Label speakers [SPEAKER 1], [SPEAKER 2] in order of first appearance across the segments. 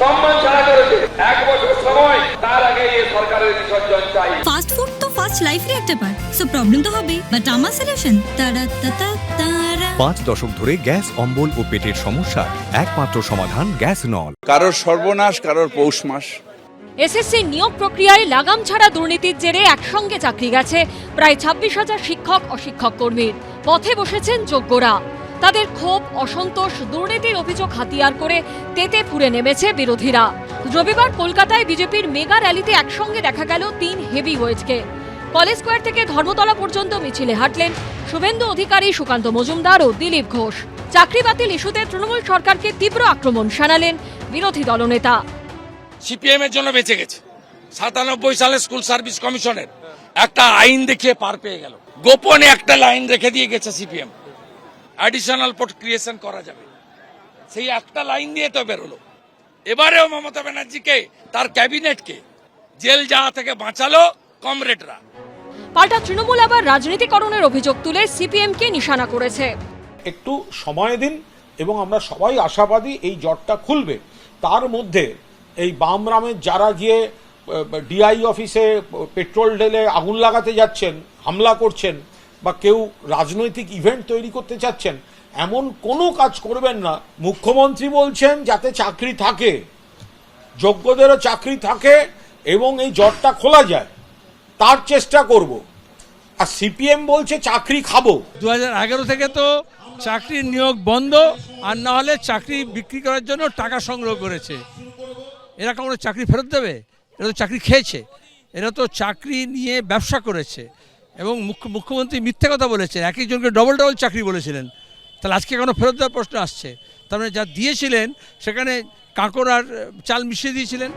[SPEAKER 1] সম্মান ছাড়া করেছে এক বছর সময় তার আগে এই সরকারের বিসর্জন চাই।
[SPEAKER 2] ফাস্ট ফুড তো ফাস্ট লাইফের একটা পার্ট সো প্রবলেম তো হবে। বাট আমার সলিউশন তারা তারা।
[SPEAKER 3] পাঁচ দশক ধরে গ্যাস অম্বল ও পেটের সমস্যার একমাত্র সমাধান গ্যাস নল।
[SPEAKER 4] কারোর সর্বনাশ কারোর পৌষ মাস।
[SPEAKER 5] এসএসসি নিয়োগ প্রক্রিয়ায় লাগাম ছাড়া দুর্নীতির জেরে একসঙ্গে চাকরি গেছে প্রায় ছাব্বিশ হাজার শিক্ষক ও শিক্ষক কর্মীর পথে বসেছেন যোগ্যরা। তাদের ক্ষোভ, অসন্তোষ, দুর্নীতির অভিযোগ হাতিয়ার করে তেতে ফুরে নেমেছে বিরোধীরা। রবিবার কলকাতায় বিজেপির মেগা র্যালিতে একসঙ্গে দেখা গেল তিন হেভি ওয়েটকে কলেজ স্কোয়ার থেকে ধর্মতলা পর্যন্ত মিছিলে হাঁটলেন শুভেন্দু অধিকারী সুকান্ত মজুমদার ও দিলীপ ঘোষ। চাকরি বাতিল ইস্যুতে তৃণমূল সরকারকে তীব্র আক্রমণ শানালেন বিরোধী দলনেতা।
[SPEAKER 6] সিপিএম এর জন্য বেঁচে গেছে। সাতানব্বই সালে স্কুল সার্ভিস কমিশনের একটা আইন দেখিয়ে পার পেয়ে গেল। গোপনে একটা লাইন রেখে দিয়ে গেছে সিপিএম। অ্যাডিশনাল পোর্ট ক্রিয়েশন করা যাবে। সেই একটা লাইন দিয়ে তো বেরোলো। এবারেও মমতা ব্যানার্জিকে তার ক্যাবিনেটকে জেল যাওয়া থেকে বাঁচালো কমরেডরা।
[SPEAKER 5] পাল্টা তৃণমূল আবার রাজনীতিকরণের অভিযোগ তুলে সিপিএমকে নিশানা করেছে।
[SPEAKER 7] একটু সময় দিন এবং আমরা সবাই আশাবাদী এই জটটা খুলবে। তার মধ্যে এই বামরামের যারা গিয়ে ডিআই অফিসে পেট্রোল ঢেলে আগুন লাগাতে যাচ্ছেন হামলা করছেন বা কেউ রাজনৈতিক ইভেন্ট তৈরি করতে চাচ্ছেন, এমন কোনো কাজ করবেন না। মুখ্যমন্ত্রী বলছেন যাতে চাকরি থাকে, যোগ্যদেরও চাকরি থাকে এবং এই জটটা খোলা যায়। তার চেষ্টা করব। আর সিপিএম বলছে চাকরি খাব।
[SPEAKER 8] দু হাজার এগারো থেকে তো চাকরির নিয়োগ বন্ধ, আর না হলে চাকরি বিক্রি করার জন্য টাকা সংগ্রহ করেছে। এরা কখনো চাকরি ফেরত দেবে? এরা তো চাকরি খেয়েছে। এরা তো চাকরি নিয়ে ব্যবসা করেছে। এবং মুখ্য মুখ্যমন্ত্রী মিথ্যে কথা বলেছেন এক একজনকে ডবল ডবল চাকরি বলেছিলেন। তাহলে আজকে কেন ফেরত দেওয়ার প্রশ্ন আসছে? তার মানে যা দিয়েছিলেন সেখানে কাঁকড় আর চাল মিশিয়ে দিয়েছিলেন।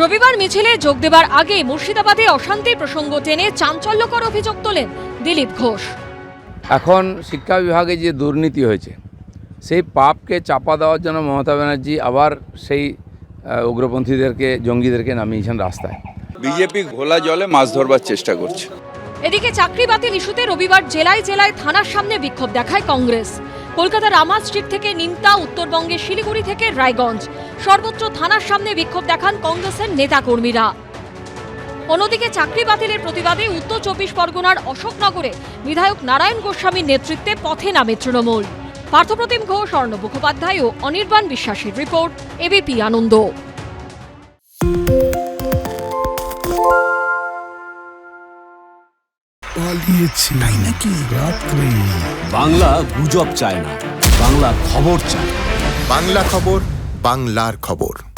[SPEAKER 5] রবিবার মিছিলে যোগ দেবার আগে মুর্শিদাবাদে অশান্তির প্রসঙ্গ টেনে চাঞ্চল্যকর অভিযোগ তোলেন দিলীপ ঘোষ।
[SPEAKER 9] এখন শিক্ষা বিভাগে যে দুর্নীতি হয়েছে সেই পাপকে চাপা দেওয়ার জন্য মমতা ব্যানার্জি আবার সেই উগ্রপন্থীদেরকে জঙ্গিদেরকে নামিয়েছেন রাস্তায়।
[SPEAKER 4] বিজেপি ঘোলা জলে মাছ ধরবার চেষ্টা করছে।
[SPEAKER 5] এদিকে চাকরি বাতিল ইস্যুতে রবিবার জেলায় জেলায় থানার সামনে বিক্ষোভ দেখায় কংগ্রেস। কলকাতার রামা স্ট্রিট থেকে নিমতা, উত্তরবঙ্গের শিলিগুড়ি থেকে রায়গঞ্জ। সর্বত্র থানার সামনে বিক্ষোভ দেখান কংগ্রেসের নেতাকর্মীরা। অন্যদিকে চাকরি বাতিলের প্রতিবাদে উত্তর চব্বিশ পরগনার অশোকনগরে বিধায়ক নারায়ণ গোস্বামীর নেতৃত্বে পথে নামে তৃণমূল। পার্থপ্রতিম ঘোষ, অর্ণব মুখোপাধ্যায় ও অনির্বাণ বিশ্বাসের রিপোর্ট, এবিপি আনন্দ।
[SPEAKER 10] পালিয়েছে। তাই নাকি? রাত্রে।
[SPEAKER 11] বাংলা গুজব চায় না বাংলা খবর চায়
[SPEAKER 10] বাংলা খবর বাংলার খবর।